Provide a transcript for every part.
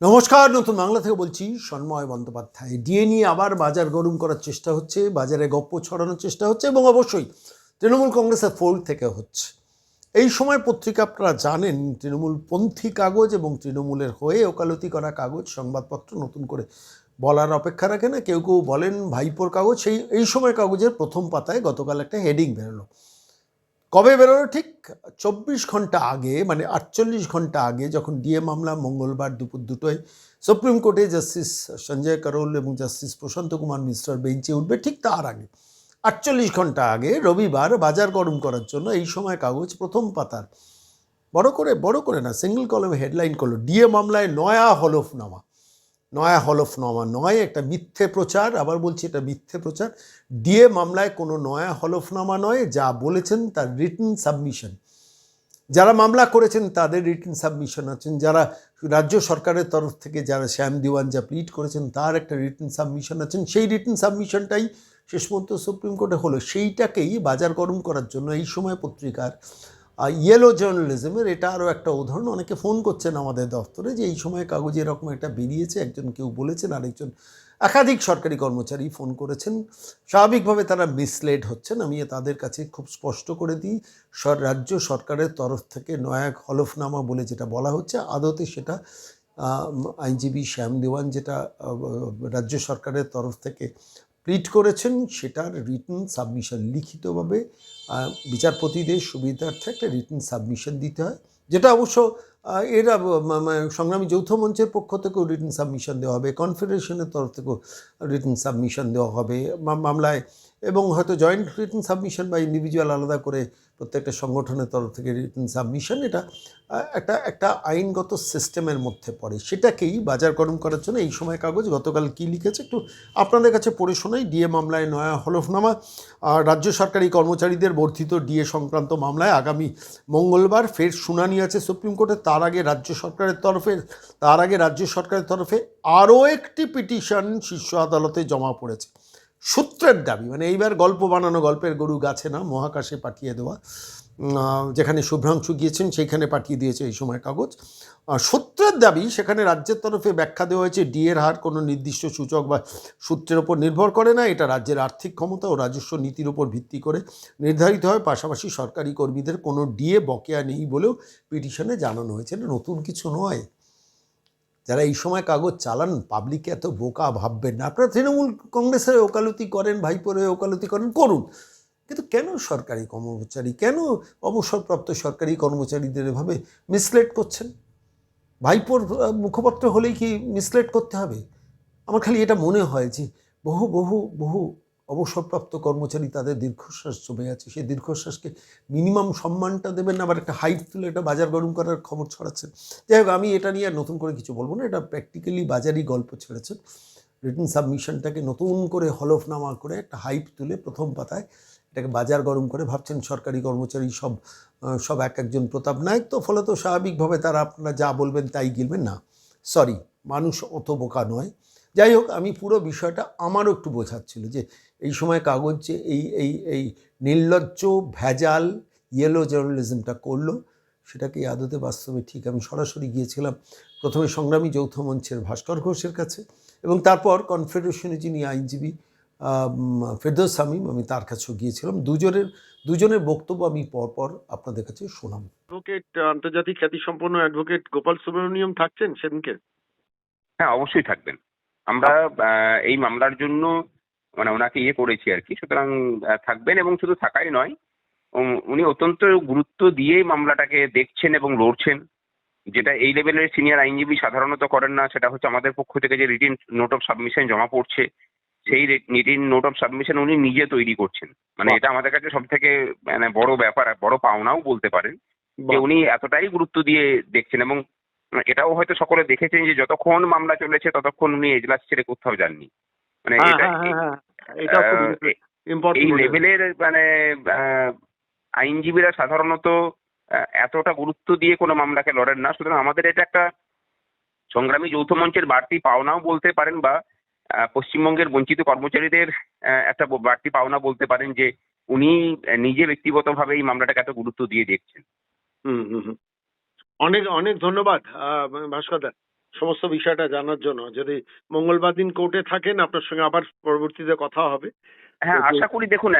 নমস্কার, নতুন বাংলা থেকে বলছি সন্ময় বন্দ্যোপাধ্যায়। ডিএ নিয়ে আবার বাজার গরম করার চেষ্টা হচ্ছে, বাজারে গপ্প ছড়ানোর চেষ্টা হচ্ছে এবং অবশ্যই তৃণমূল কংগ্রেসের ফোল্ড থেকে হচ্ছে। এই সময় পত্রিকা আপনারা জানেন, তৃণমূল পন্থী কাগজ এবং তৃণমূলের হয়ে ওকালতি করা কাগজ, সংবাদপত্র নতুন করে বলার অপেক্ষা রাখে না, কেউ কেউ বলেন ভাইপোর কাগজ, সেই, এই সময় কাগজের প্রথম পাতায় গতকাল একটা হেডিং বেরোলো। কবে বেরোলো? ঠিক চব্বিশ ঘণ্টা আগে মানে আটচল্লিশ ঘণ্টা আগে যখন ডিএ মামলা মঙ্গলবার দুপুর দুটোয় সুপ্রিম কোর্টে জাস্টিস সঞ্জয় করোল এবং জাস্টিস প্রশান্ত কুমার মিশ্রার বেঞ্চে উঠবে, ঠিক তার আগে। আটচল্লিশ ঘণ্টা আগে রবিবার বাজার গরম করার জন্য এই সময় কাগজ প্রথম পাতার। বড় করে বড় করে না সিঙ্গেল কলমে হেডলাইন করল ডিএ মামলায় নয়া হলফনামা। নয়া হলফনামা নয় একটা মিথ্যে প্রচার, আবার বলছি এটা মিথ্যে প্রচার। ডিএ মামলায় কোনো নয়া হলফনামা নয়, যা বলেছেন তার রিটেন সাবমিশন যারা মামলা করেছেন, তাদের রিটেন সাবমিশন আছেন যারা রাজ্য সরকারের তরফ থেকে যারা শ্যাম দিওয়ান যা প্লিট করেছেন, তার একটা রিটেন সাবমিশন আছেন সেই রিটার্ন সাবমিশনটাই শেষ পর্যন্ত সুপ্রিম কোর্টে হলো। সেইটাকেই বাজার গরম করার জন্য এই সময় পত্রিকার ইয়েলো জার্নালিজমের এটা আরও একটা উদাহরণ। অনেকে ফোন করছেন আমাদের দপ্তরে যে, এই সময় কাগজে এরকম একটা বেরিয়েছে, একজন কেউ বলেছেন, আরেকজন একাধিক সরকারি কর্মচারী ফোন করেছেন। স্বাভাবিকভাবে তারা মিসলেড হচ্ছেন। আমি তাদের কাছে খুব স্পষ্ট করে দিই রাজ্য সরকারের তরফ থেকে নয়াক হলফনামা বলে যেটা বলা হচ্ছে, আদতে সেটা আইনজীবী শ্যাম দেওয়ান যেটা রাজ্য সরকারের তরফ থেকে প্লিট করেছেন সেটার রিটার্ন সাবমিশন লিখিতভাবে। বিচারপতিদের সুবিধার্থে একটা রিটার্ন সাবমিশন দিতে হয়, যেটা অবশ্য এরা সংগ্রামী যৌথ মঞ্চের পক্ষ থেকেও রিটার্ন সাবমিশন দেওয়া হবে কনফেডারেশনের তরফ থেকেও রিটার্ন সাবমিশন দেওয়া হবে। মামলায় এবং হয়তো জয়েন্ট রিটার্ন সাবমিশন বা ইন্ডিভিজুয়াল আলাদা করে প্রত্যেকটা সংগঠনের তরফ থেকে রিটার্ন সাবমিশন এটা একটা একটা আইনগত সিস্টেমের মধ্যে পড়ে। সেটাকেই বাজার গরম করার জন্য এই সময় কাগজ গতকাল কী লিখেছে একটু আপনাদের কাছে পড়ে শোনাই। ডিএ মামলায় নয়া হলফনামা। আর রাজ্য সরকারি কর্মচারীদের বর্ধিত ডিএ সংক্রান্ত মামলায় আগামী মঙ্গলবার ফের শুনানি আছে সুপ্রিম কোর্টে। তার আগে রাজ্য সরকারের তরফে, তার আগে রাজ্য সরকারের তরফে আরও একটি পিটিশন শীর্ষ আদালতে জমা পড়েছে। সূত্রের দাবি মানে এইবার গল্প বানানো, গল্পের গরু গাছে না, মহাকাশে পাঠিয়ে দেওয়া যেখানে শুভ্রাংশু গিয়েছেন, সেইখানে পাঠিয়ে দিয়েছে এই সময় কাগজ। সূত্রের দাবি, সেখানে রাজ্যের তরফে ব্যাখ্যা দেওয়া হয়েছে ডিএর হার কোনো নির্দিষ্ট সূচক বা সূত্রের ওপর নির্ভর করে না, এটা রাজ্যের আর্থিক ক্ষমতা ও রাজস্ব নীতির উপর ভিত্তি করে নির্ধারিত হয়, পাশাপাশি সরকারি কর্মীদের কোনো ডিএ বকেয়া নেই বলেও পিটিশনে জানানো হয়েছে। নতুন কিছু নয়। যারা এই সময় কাগজ চালান পাবলিক এত বোকা ভাববেন না। আপনারা তৃণমূল কংগ্রেসের ওকালতি করেন, ভাইপোরে ওকালতি করেন, করুন। কিন্তু কেন সরকারি কর্মচারী, কেন অবসরপ্রাপ্ত সরকারি কর্মচারীদের এভাবে মিসলেট করছেন? ভাইপোর মুখপত্র হলেই কি মিসলেট করতে হবে? আমার খালি এটা মনে হয় যে বহু বহু বহু অবসরপ্রাপ্ত কর্মচারী তাদের দীর্ঘশ্বাস জমে আছে। সেই দীর্ঘশ্বাসকে মিনিমাম সম্মানটা দেবেন না, আবার একটা হাইট তুলে এটা বাজার গরম করার খবর ছড়াচ্ছেন যাই হোক, আমি এটা নিয়ে আর নতুন করে কিছু বলব না, এটা প্র্যাকটিক্যালি বাজারই গল্প ছেড়েছেন রিটার্ন সাবমিশনটাকে নতুন করে হলফনামা করে একটা হাইপ তুলে প্রথম পাতায় এটাকে বাজার গরম করে ভাবছেন সরকারি কর্মচারী সব সব এক একজন প্রতাপ নায়ক। তো ফলে তো স্বাভাবিকভাবে তারা আপনারা যা বলবেন তাই গিলবেন না। সরি মানুষ অত বোকা নয়। যাই হোক, আমি পুরো বিষয়টা আমারও একটু বোঝাচ্ছিল যে এই সময় কাগজ যে এই এই এই নির্লজ্জ ভেজাল ইয়েলো জার্নালিজমটা করল সেটাকে আদতে বাস্তবে ঠিক আমি সরাসরি গিয়েছিলাম প্রথমে সংগ্রামী যৌথ মঞ্চের ভাস্কর ঘোষের কাছে এবং তারপর কনফেডারেশনে যিনি আইনজীবী আম, ফেরদৌস শামীম আমি তার কাছেও গিয়েছিলাম। দুজনের দুজনের বক্তব্য আমি পরপর আপনাদের কাছে শোনাম অ্যাডভোকেট আন্তর্জাতিক খ্যাতিসম্পন্ন অ্যাডভোকেট গোপাল সুব্রমণিয়ম থাকছেন সেদিনকে? হ্যাঁ অবশ্যই থাকবেন। আমরা এই মামলার জন্য মানে ওনাকে ইয়ে করেছি আর কি। সুতরাং থাকবেন এবং শুধু থাকাই নয় উনি অত্যন্ত গুরুত্ব দিয়ে মামলাটাকে দেখছেন এবং লড়ছেন। যেটা এই লেভেলের সিনিয়র আইনজীবী সাধারণত করেন না সেটা হচ্ছে আমাদের পক্ষ থেকে যে রিটিন নোট অফ সাবমিশন জমা পড়ছে সেই রিটিন নোট অফ সাবমিশন উনি নিজে তৈরি করছেন। মানে এটা আমাদের কাছে সব থেকে মানে বড় ব্যাপার বড় পাওনাও বলতে পারেন যে উনি এতটাই গুরুত্ব দিয়ে দেখছেন এবং এটাও হয়তো সকলে দেখেছেন যে যতক্ষণ মামলা চলেছে ততক্ষণ উনি এজলাস ছেড়ে কোথাও যাননি। মানে হ্যাঁ হ্যাঁ হ্যাঁ এই লেভেলের মানে আইনজীবীরা সাধারণত এতটা গুরুত্ব দিয়ে কোনো মামলাকে লড়েন না। সুতরাং আমাদের এটা একটা সংগ্রামী যৌথ মঞ্চের বাড়তি পাওনাও বলতে পারেন বা পশ্চিমবঙ্গের বঞ্চিত কর্মচারীদের একটা বাড়তি পাওনা বলতে পারেন যে উনি নিজে ব্যক্তিগতভাবে এই মামলাটাকে এত গুরুত্ব দিয়ে দেখছেন। হুম হুম হুম। অনেক অনেক ধন্যবাদ ভাস্কর দা। সমস্ত বিষয়টা জানার জন্য। যদি মঙ্গলবার দিন কোর্টে থাকেন আপনার সঙ্গে আবার পরবর্তীতে কথা হবে। হ্যাঁ আশা করি দেখুন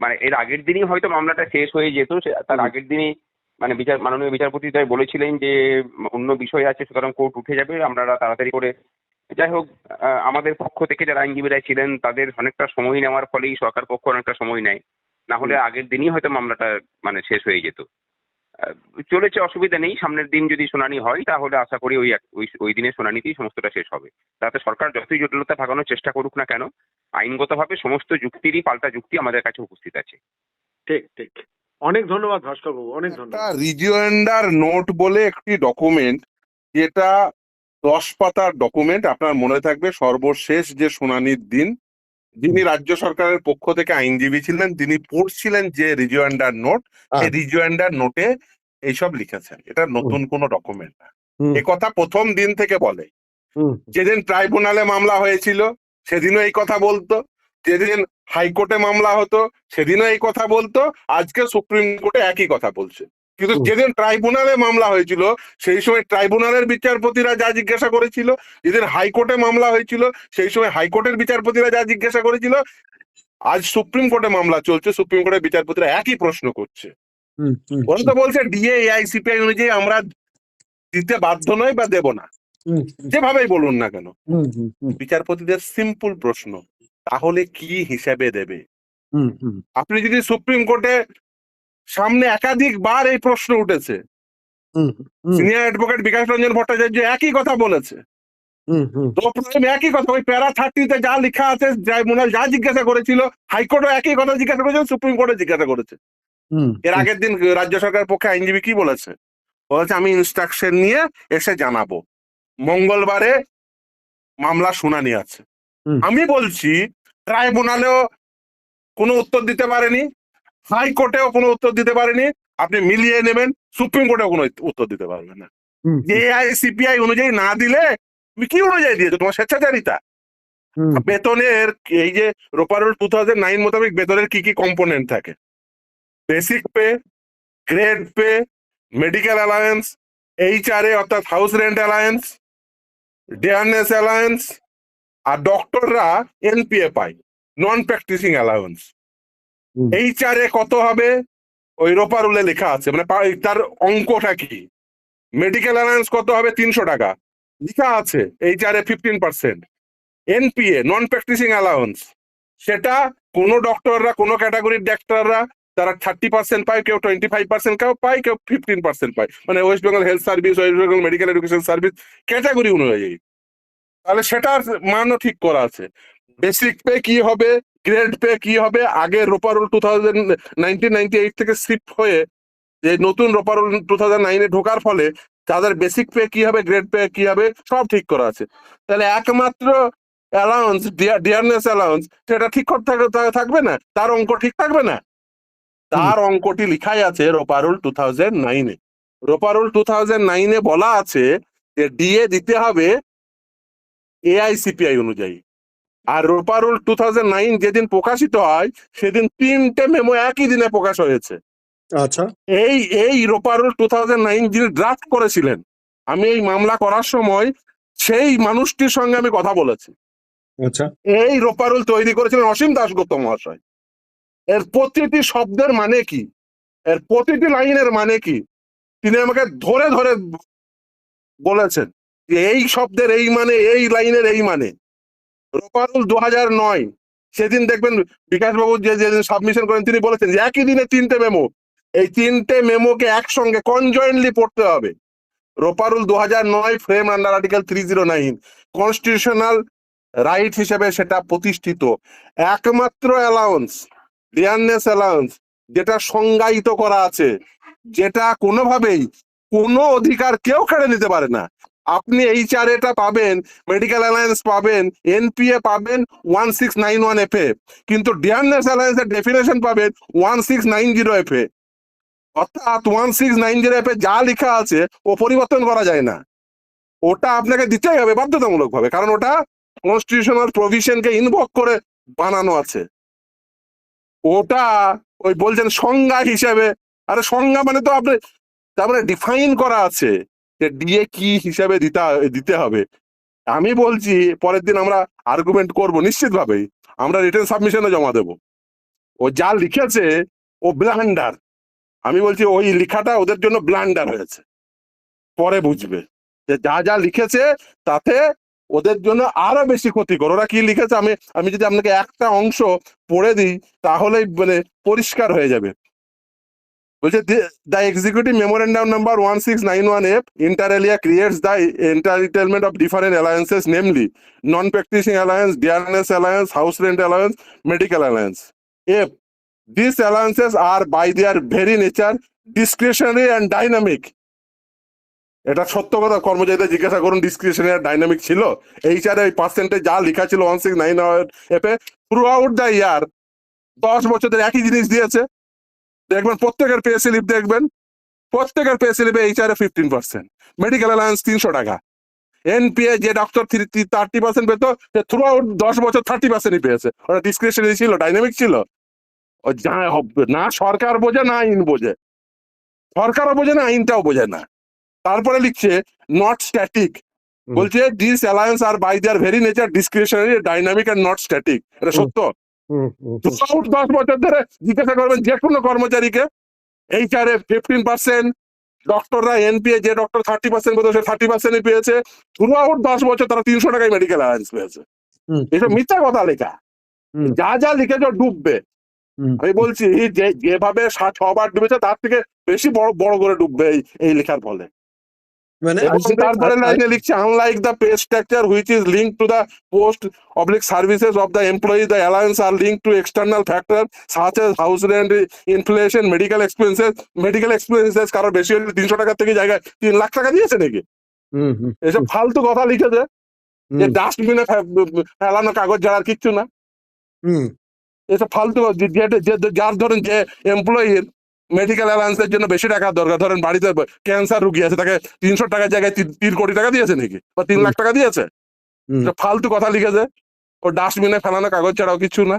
মানে এর আগের দিনই হয়তো মামলাটা শেষ হয়ে যেত তার আগের দিনই মানে বিচার মাননীয় বিচারপতি তাই বলেছিলেন যে অন্য বিষয় আছে সুতরাং কোর্ট উঠে যাবে আপনারা তাড়াতাড়ি করে যাই হোক আমাদের পক্ষ থেকে যারা আইনজীবীরা ছিলেন তাদের অনেকটা সময় নেওয়ার ফলেই সরকার পক্ষ অনেকটা সময় নেয়। না হলে আগের দিনই হয়তো মামলাটা মানে শেষ হয়ে যেত। চলেছে অসুবিধা নেই। সামনের দিন যদি শুনানি হয় তাহলে আশা করি ওই এক- ওই ওই দিনের শুনানিতেই সমস্তটা শেষ হবে। তাতে সরকার যতই জটিলতা ভাগানোর চেষ্টা করুক না কেন আইনগতভাবে সমস্ত যুক্তিরই পাল্টা যুক্তি আমাদের কাছে উপস্থিত আছে। ঠিক ঠিক। অনেক ধন্যবাদ ভাস্কর বাবু অনেক ধন্যবাদ। রিজিওয়েন্ডার নোট বলে একটি ডকুমেন্ট যেটা দশ পাতার ডকুমেন্ট আপনার মনে থাকবে সর্বশেষ যে শুনানির দিন যিনি রাজ্য সরকারের পক্ষ থেকে আইনজীবী ছিলেন তিনি পড়ছিলেন যে রিজিওয়েন্ডার নোট সেই রিজিওয়েন্ডার নোটে এইসব লিখেছেন। এটা নতুন কোনো ডকুমেন্ট না। এ কথা প্রথম দিন থেকে বলে। যেদিন ট্রাইব্যুনালে মামলা হয়েছিল সেদিনও এই কথা বলতো। যেদিন হাইকোর্টে মামলা হতো সেদিনও এই কথা বলতো। আজকে সুপ্রিম কোর্টে একই কথা বলছে। কিন্তু। যেদিন ট্রাইব্যুনালে মামলা হয়েছিল সেই সময় ট্রাইব্যুনালের বিচারপতিরা যা জিজ্ঞাসা করেছিল যেদিন হাইকোর্টে মামলা হয়েছিল সেই সময় হাইকোর্টের বিচারপতিরা যা জিজ্ঞাসা করেছিল আজ সুপ্রিম কোর্টে মামলা চলছে সুপ্রিম কোর্টের বিচারপতিরা একই প্রশ্ন করছে। ওরা তো বলছে ডিএ এআইসিপিআই অনুযায়ী আমরা দিতে বাধ্য নয় বা দেব না। যেভাবেই বলুন না কেন। বিচারপতিদের সিম্পল প্রশ্ন তাহলে কি হিসাবে দেবে? আপনি যদি সুপ্রিম কোর্টে সামনে একাধিকবার এই প্রশ্ন উঠেছে। সিনিয়র অ্যাডভোকেট বিকাশ রঞ্জন ভট্টাচার্য একই কথা বলেছে। একই কথা ওই প্যারা থার্টিতে যা লেখা আছে ট্রাইব্যুনাল যা জিজ্ঞাসা করেছিল হাইকোর্টও একই কথা জিজ্ঞাসা করেছে সুপ্রিম কোর্টে জিজ্ঞাসা করেছে। এর আগের দিন রাজ্য সরকারের পক্ষে আইনজীবী কি বলেছে? বলেছে আমি ইনস্ট্রাকশন নিয়ে এসে জানাব। মঙ্গলবারে মামলা শুনানি আছে। আমি বলছি ট্রাইব্যুনালেও কোনো উত্তর দিতে পারেনি হাইকোর্টেও কোনো উত্তর দিতে পারেনি। আপনি মিলিয়ে নেবেন সুপ্রিম কোর্টেও কোনো উত্তর দিতে পারবেন না। যে সিপিআই অনুযায়ী না দিলে তুমি কি অনুযায়ী দিয়েছ? তোমার স্বেচ্ছাচারিতা। বেতনের এই যে রোপারোল টু থাউজেন্ড নাইন মোতাবেক বেতনের কি কি কম্পোনেন্ট থাকে? Basic pay grade pay medical allowance H R A অর্থাৎ house rent allowance dearness allowance আর ডক্টররা এনপিএ পায় non practising allowance hmm. H R A কত হবে? ওই রোপার রোপারুলে লেখা আছে। মানে তার অঙ্কটা কি? মেডিকেল অ্যালায়েন্স কত হবে? তিনশো টাকা। লেখা আছে H R A fifteen percent NPA non practising allowance সেটা কোনো ডক্টররা কোনো ক্যাটাগরির ডাক্তাররা তারা থার্টি পার্সেন্ট পায়, কেউ টোয়েন্টি ফাইভ পার্সেন্ট কেউ পায়, কেউ ফিফটিন পার্সেন্ট পায়। মানে West Bengal health service West Bengal medical education service category অনুযায়ী। তাহলে সেটার মানও ঠিক করা আছে। বেসিক পে কি হবে? গ্রেড পে কি হবে? আগে ROPA rule two thousand nineteen ninety eight থেকে শিফট হয়ে যে নতুন রোপারোল টু থাউজেন্ড নাইনে ঢোকার ফলে তাদের বেসিক পে কি হবে? গ্রেড পে কি হবে? সব ঠিক করা আছে। তাহলে একমাত্র অ্যালাউন্স ডিয়ারনেস অ্যালাউন্স সেটা ঠিক করতে থাকবে- থাকবে না? তার অঙ্ক ঠিক থাকবে না? তার অঙ্কটি লিখাই আছে রোপারুল টু থাউজেন্ড নাইনে রোপারুল টু থাউজেন্ড নাইনে বলা আছে যে ডিএ দিতে হবে এআইসিপিআই অনুযায়ী। আর ROPA rule two thousand nine যেদিন প্রকাশিত হয় সেদিন তিনটে মেমো একই দিনে প্রকাশ হয়েছে। আচ্ছা। এই এই ROPA rule two thousand nine যিনি ড্রাফট করেছিলেন আমি এই মামলা করার সময় সেই মানুষটির সঙ্গে আমি কথা বলেছি। আচ্ছা। এই রোপারুল তৈরি করেছিলেন অসীম দাশগুপ্ত মহাশয়। এর প্রতিটি শব্দের মানে কি? এর প্রতিটি লাইনের মানে কি? তিনি আমাকে ধরে ধরে বলেছেন যে এই শব্দের এই মানে এই লাইনের এই মানে। রোপারুল দু হাজার নয়। সেদিন দেখবেন বিকাশবাবু যে যেদিন সাবমিশন করেন, তিনি বলেছেন যে একই দিনে তিনটে মেমো এই তিনটে মেমোকে একসঙ্গে কনজয়েন্টলি পড়তে হবে। রোপারুল দু হাজার নয় frame under article three zero nine constitutional right হিসেবে সেটা প্রতিষ্ঠিত। একমাত্র অ্যালাউন্স ডিয়ারনেস অ্যালাউন্স যেটা সংজ্ঞায়িত করা আছে, যেটা কোনোভাবেই কোনো অধিকার কেউ কেড়ে নিতে পারে না। আপনি এই চারেটা পাবেন মেডিকেল অ্যালায়েন্স পাবেন এনপিএ পাবেন one six nine one F A কিন্তু ডিয়ারনেস অ্যালায়েন্সের ডেফিনেশন পাবেন one six nine zero F A অর্থাৎ one six nine zero F A যা লেখা আছে, ও পরিবর্তন করা যায় না। ওটা আপনাকে দিতেই হবে বাধ্যতামূলক ভাবে কারণ ওটা কনস্টিটিউশনাল প্রভিশনকে ইনভক করে বানানো আছে। ওটা ওই বলছেন সংজ্ঞা হিসেবে। আরে সংজ্ঞা মানে তো আপনি, তার মানে ডিফাইন করা আছে। যে ডিএ কি হিসাবে দিতে দিতে হবে। আমি বলছি, পরের দিন আমরা আর্গুমেন্ট করব নিশ্চিতভাবেই। আমরা রিটার্ন সাবমিশনে জমা দেব। ও যা লিখেছে, ও ব্লান্ডার আমি বলছি, ওই লেখাটা ওদের জন্য ব্লান্ডার হয়েছে। পরে বুঝবে। যে যা যা লিখেছে, তাতে ওদের জন্য আরও বেশি ক্ষতিকর। ওরা কি লিখেছে? আমি আমি যদি আপনাকে একটা অংশ পড়ে দিই, তাহলেই মানে পরিষ্কার হয়ে যাবে। বলছে the executive memorandum number one six nine one F inter alia creates the entertainment of different allowances namely non practising allowance dearness allowance house rent allowance medical allowance F These allowances are by their very nature discretionary and dynamic এটা সত্য কথা, কর্মচারীদের জিজ্ঞাসা করুন discretionary dynamic ছিল? HRA এই percentage যা লেখা ছিল one six nine F throughout the year দশ বছরের একই জিনিস দিয়েছে। দেখবেন প্রত্যেকের পে স্লিপ দেখবেন প্রত্যেকের পে স্লিপে HR A fifteen percent medical allowance তিনশো টাকা। এনপিএ যে ডক্টর থার্টি পার্সেন্ট পেতো সে থ্রু আউট দশ বছর থার্টি পার্সেন্টই পেয়েছে। ওটা ডিসক্রিপশনারি ছিল ডাইনামিক ছিল। ও যা হবে না সরকার বোঝে না আইন বোঝে। সরকারও বোঝে না আইনটাও বোঝে না। তারপরে লিখছে নট স্ট্যাটিক বলছে this allowance are by their very nature discretionary dynamic and not static এটা সত্য? দশ বছর ধরে জিজ্ঞাসা করবেন যে কোনো কর্মচারীকে এইচআরে ফিফটিন পার্সেন্ট ডক্টররা এনপিএ যে ডক্টর থার্টি পার্সেন্ট পেতো সে থার্টি পার্সেন্টই পেয়েছে থ্রুআউট দশ বছর তারা তিনশো টাকায় মেডিকেল অ্যালায়েন্স পেয়েছে। এসব মিথ্যা কথা লেখা। যা যা লিখেছ ডুববে। আমি বলছি যে যেভাবে সাত ছবার ডুবেছে তার থেকে বেশি বড় বড় করে ডুববে এই এই লেখার ফলে। মানে তারপরে লাইনে লিখছে unlike the pay structure which is link to the post oblique services of the employee the allowance are link to external factor such as house rent inflation medical expenses medical expenses কারও বেশি হলে তিনশো টাকার থেকে জায়গায় তিন লাখ টাকা দিয়েছে নাকি? এসব ফালতু কথা লিখেছে। যে ডাস্টবিনে ফেলানো কাগজ ছাড়ার কিচ্ছু না। এসব ফালতু যার ধরেন যে এমপ্লয়ির মেডিকেল অ্যালায়েন্সের জন্য বেশি টাকা দরকার। ধরেন বাড়িতে ক্যান্সার রুগী আছে তাকে তিনশো টাকার জায়গায় তিন- কোটি টাকা দিয়েছে নাকি? বা তিন লাখ টাকা দিয়েছে? ফালতু কথা লিখেছে ও ডাস্টবিনে ফেলানো কাগজ ছাড়াও কিছু না।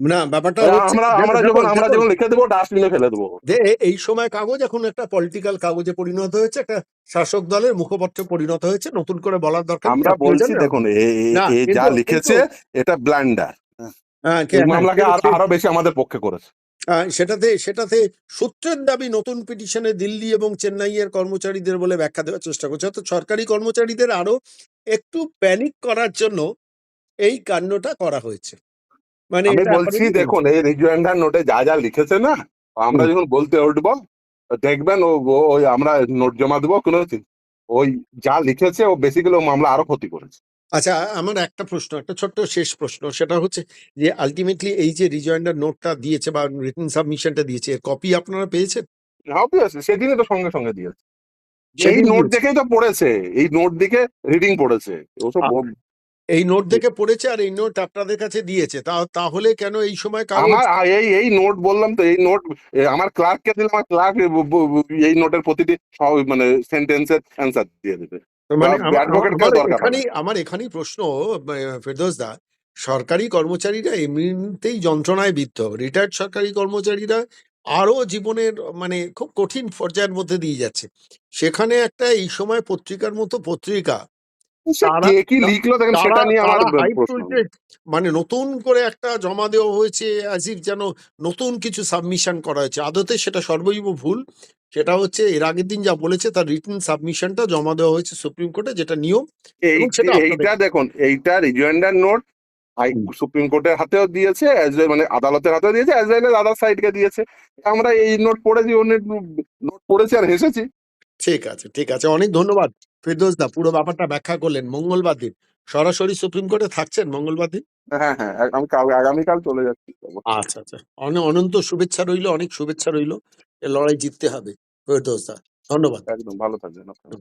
না ব্যাপারটা আমরা আমরা যখন আমরা যখন লিখে দেবো ডাস্টবিনে ফেলে দেবো। যে এই সময় কাগজ এখন একটা পলিটিক্যাল কাগজে পরিণত হয়েছে একটা শাসক দলের মুখপত্রে পরিণত হয়েছে নতুন করে বলার দরকার আমরা বলছি দেখুন যা লিখেছে এটা ব্ল্যান্ডার মামলাকে আরও বেশি আমাদের পক্ষে করেছে। সেটাতে সেটাতে সূত্রের দাবি নতুন পিটিশনে দিল্লি এবং চেন্নাইয়ের কর্মচারীদের বলে ব্যাখ্যা দেওয়ার চেষ্টা করছে। অর্থাৎ সরকারি কর্মচারীদের আরও একটু প্যানিক করার জন্য এই কাণ্ডটা করা হয়েছে। মানে আমি এটা বলছি দেখুন এই রিজুয়েন্ডার নোটে যা যা লিখেছে না আমরা যখন বলতে উঠবো দেখবেন ও ও- ওই আমরা নোট জমা দেবো কোনো ওই যা লিখেছে ও বেসিক্যালি ও মামলা আরও ক্ষতি করেছে। আচ্ছা আমার একটা প্রশ্ন একটা ছোট্ট শেষ প্রশ্ন। সেটা হচ্ছে যে আলটিমেটলি এই যে রিজয়েন্ডার নোটটা দিয়েছে বা রিটেন সাবমিশনটা দিয়েছে এর কপি আপনারা পেয়েছেন? অবভিয়াসলি সেদিনই তো সঙ্গে সঙ্গে দিয়েছে। এই নোট দেখেই তো পড়েছে এই নোট দেখে রিডিং পড়েছে। ওসব এই নোট দেখে পড়েছে আর এই নোট আপনাদের কাছে দিয়েছে তা তাহলে কেন এই সময় আমার এই এই নোট বললাম তো এই নোট আমার ক্লার্ককে দিলাম আমার ক্লার্ক এই নোটের প্রতিটি সব- মানে সেন্টেন্সের অ্যান্সার দিয়ে দেবে। মানে আমার- এখানেই আমার এখানেই প্রশ্ন ফেরদৌস দা সরকারি কর্মচারীরা এমনিতেই যন্ত্রণায় বিদ্ধ রিটায়ার্ড সরকারি কর্মচারীরা আরও জীবনের মানে খুব কঠিন পর্যায়ের মধ্যে দিয়ে যাচ্ছে। সেখানে একটা এই সময় পত্রিকার মতো পত্রিকা মানে নতুন করে একটা জমা দেওয়া হয়েছে আসিফ যেন নতুন কিছু সাবমিশন করা হয়েছে। আদতে সেটা সর্বৈব ভুল। সেটা হচ্ছে এর আগের দিন যা বলেছে তার রিটেন সাবমিশনটা জমা দেওয়া হয়েছে সুপ্রিম কোর্টে যেটা নিয়ম এইটা দেখুন এইটা রিজয়েন্ডার নোট। সুপ্রিম কোর্টের হাতেও দিয়েছে মানে আদালতের হাতেও দিয়েছে অ্যাজ ওয়েল আদার সাইডকে দিয়েছে। আমরা এই নোট পড়েছি অন্য নোট পড়েছি আর হেসেছি। ঠিক আছে ঠিক আছে অনেক ধন্যবাদ। ফেরদৌস দা পুরো ব্যাপারটা ব্যাখ্যা করলেন মঙ্গলবার দিন। সরাসরি সুপ্রিম কোর্টে থাকছেন মঙ্গলবার দিন? হ্যাঁ হ্যাঁ আমি কাল আগামীকাল চলে যাচ্ছি। আচ্ছা আচ্ছা অনেক অনন্ত শুভেচ্ছা রইল অনেক শুভেচ্ছা রইল। লড়াই জিততে হবে ধন্যবাদ। একদম ভালো থাকবেন আপনারা